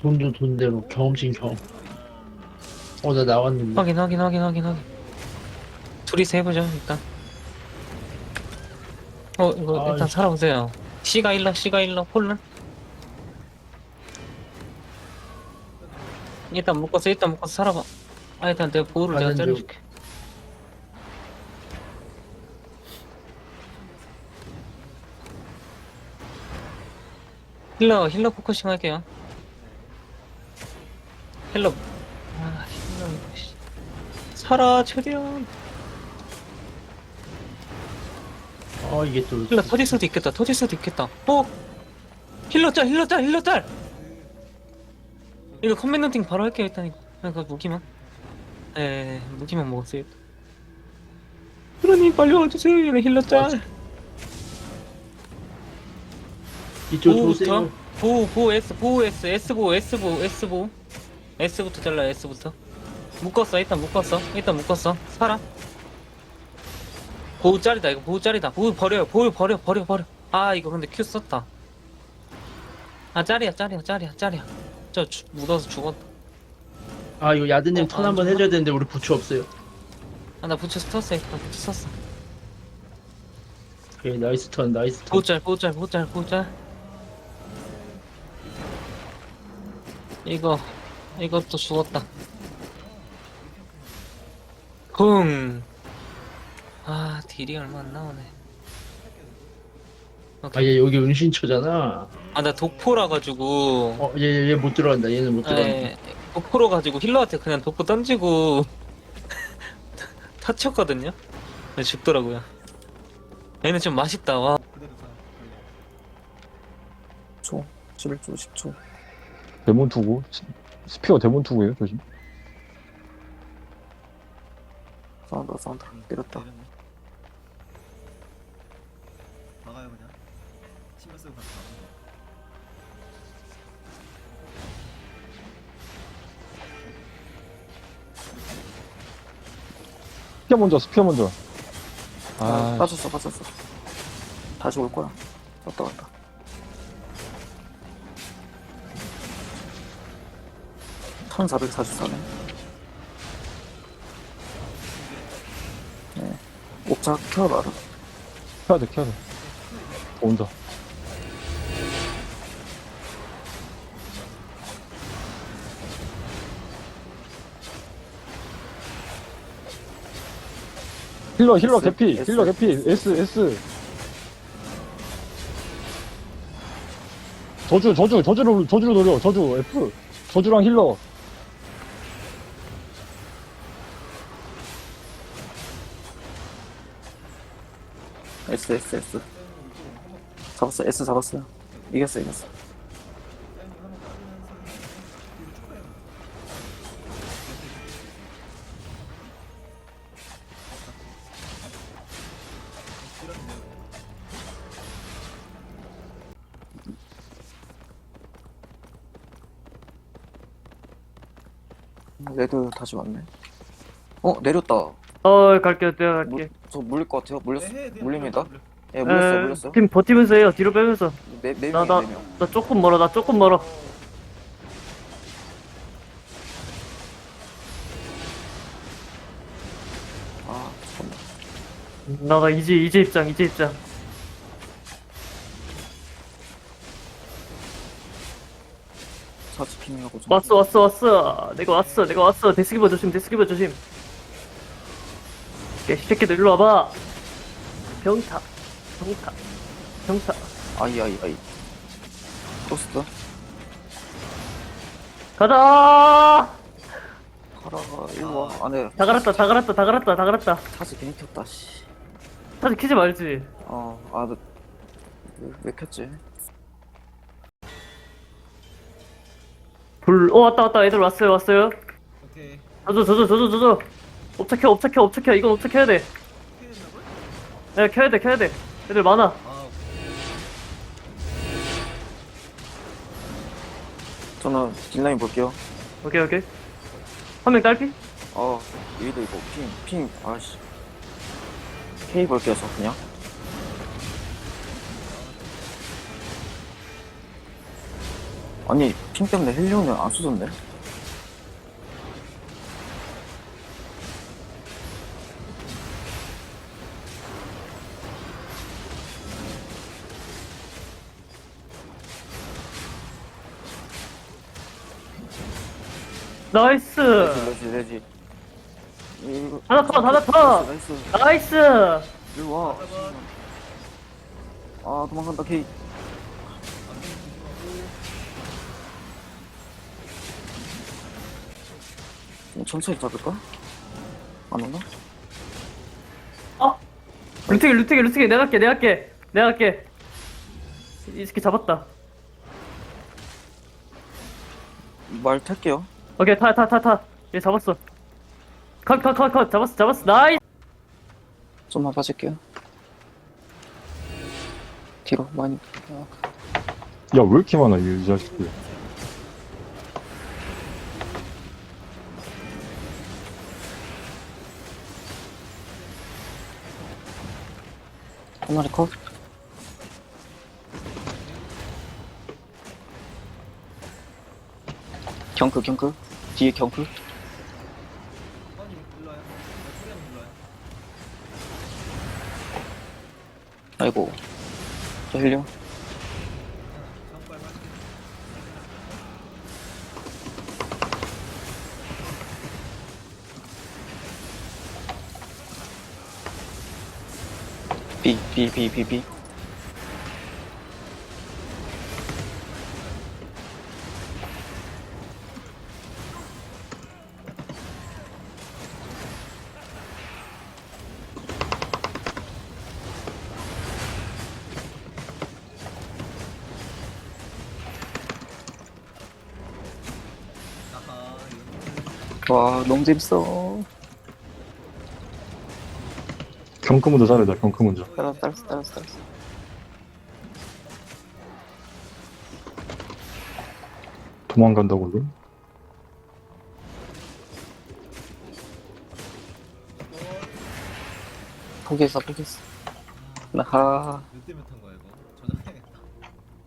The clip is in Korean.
돈도 돈대로 경험치 경험. 어, 나 나왔는데. 확인 확인 확인 확인 확인 둘이서 해보죠 일단 어 이거 아, 일단 씨. 살아보세요 C가 1러 C가 1러 폴은 일단 묶었어 일단 묶어서 살아봐 아 일단 내가 보호를 내가 가는 중. 때려줄게 힐러 힐러 포커싱 할게요 힐러 아 힐러 이거 씨. 살아 최대한 어, 이게 또. 힐러 터질 수도 있겠다 터질 수도 있겠다. 어? 힐러 짤 힐러 짤 힐러 짤 이거 컨벤런팅 바로 할게요 일단 이거. 무기만. 에 무기만 먹었어요 그러니 빨리 와주세요 얘네 힐러 짤 이쪽으로 보호부터 오세요. 보호 보호 S 보호 S S 보호 S 보호 S 보호 S부터 잘라 S부터. 묶었어 일단 묶었어. 일단 묶었어. 살아. 보호 짤이다 이거 보호 짤이다. 보호 버려요 보호 버려 버려 버려. 아 이거 근데 Q 썼다. 아 짤이야 짤이야 짤이야 짤이야. 저 주, 묻어서 죽었다. 아, 이거 야드님 어, 턴 안 한번 죽어? 해줘야 되는데, 우리 부츠 없어요. 아 나 부츠 썼어 일단. 부츠 썼어. 오케이, 나이스 턴, 나이스 턴. 보호 짤 보호 짤 보호 짤 보호 짤. 이거 이것도 죽었다 쿵. 아 딜이 얼마 안 나오네 아, 얘 여기 은신처잖아. 아 나 독포라 가지고 어, 얘, 얘 못 들어간다. 얘는 못 들어간다. 에, 독포로 가지고 힐러한테 그냥 독포 던지고 타쳤거든요 근데 죽더라고요 얘는 좀 맛있다 와 10초, 11초, 10초. 데몬 투구 스- 스피어 데몬 투구예요 조심 사운드, 사운드. 때렸다. 막아요 그냥 신경 쓰고 가서 스피어 먼저 스피어 먼저 아, 아 빠졌어, 빠졌어. 다시 올 거야. 왔다, 왔다. (1444네) 네. 옥자 켜봐라. 켜야 돼 켜야 돼. 온다. 힐러 힐러 S, 개피 S. 힐러 개피. S S. 저주 저주 저주로 저주로 노려. 저주 F. 저주랑 힐러 S S S. 잡았어 S 잡았어요 이겼어 이겼어. 레드 다시 왔네. 어 내렸다 어 갈게요. 내가 물, 갈게. 저 물릴 것 같아요. 물렸어 네, 네, 물립니다. 물려, 물려. 예 물렸어 에, 물렸어 팀 버티면서 해요. 뒤로 빼면서. 네, 네 나, 나, 네명. 나 조금 멀어 나 조금 멀어. 아 잠깐만. 나가 이제 이제 입장 이제 입장. 왔어 왔어 왔어. 내가 왔어 내가 왔어. 데스기버 조심 데스기버 조심 야, 이 새끼들 일로 와봐. 병타 병타 병타. 아이 아이 아이. 토스트 가자! 카라가 일로 와. 안에 다 갈았다 다 갈았다 다 갈았다 다 갈았다. 차지 괜히 켰다 씨. 사실 키지 말지. 어, 아, 너, 왜, 왜 켰지? 불 어 왔다 왔다. 애들 왔어요 왔어요. 오케이. 저저 저저 저저 저저 업착해 업착해 업착해 이건 업착해야 돼 어떻게 된다고요? 야, 켜야 돼 켜야 돼 애들 많아 아 저는 딜라인 볼게요. 오케이 오케이 한 명 딸피? 어, 얘도 이거 핑, 핑, 아씨. K 볼게요, 저 그냥. 아니 핑 때문에 헬리온을 안 쏘던데 나이스 레지 레지 이거 더, 하나 더. 나이스 나이스 일로 와. 아 도망간다 케이. 좀 천천히 잡을까? 안 온다? 어 루트기 루트기 루트기 내가 할게 내가 할게 내가 할게 이 새끼 잡았다 말 탈게요. 오케이 타 타 타타얘 잡았어 컷 컷 컷 컷 잡았어 잡았어 나이스 좀만 빠질게요. 뒤로 많이. 야, 왜 이렇게 많아, 이 자식들. 한 마리 컷. 경크 경크 뒤에 경크. 아이고 저 힐링. B B B B B 와 너무 재밌어. 경크 먼저 자르자, 경크 먼저. 따라서 따라서 따라서 따라서 도망간다고, 그 포기했어 포기했어. 나하. 몇 대몇 탄 거야 이거?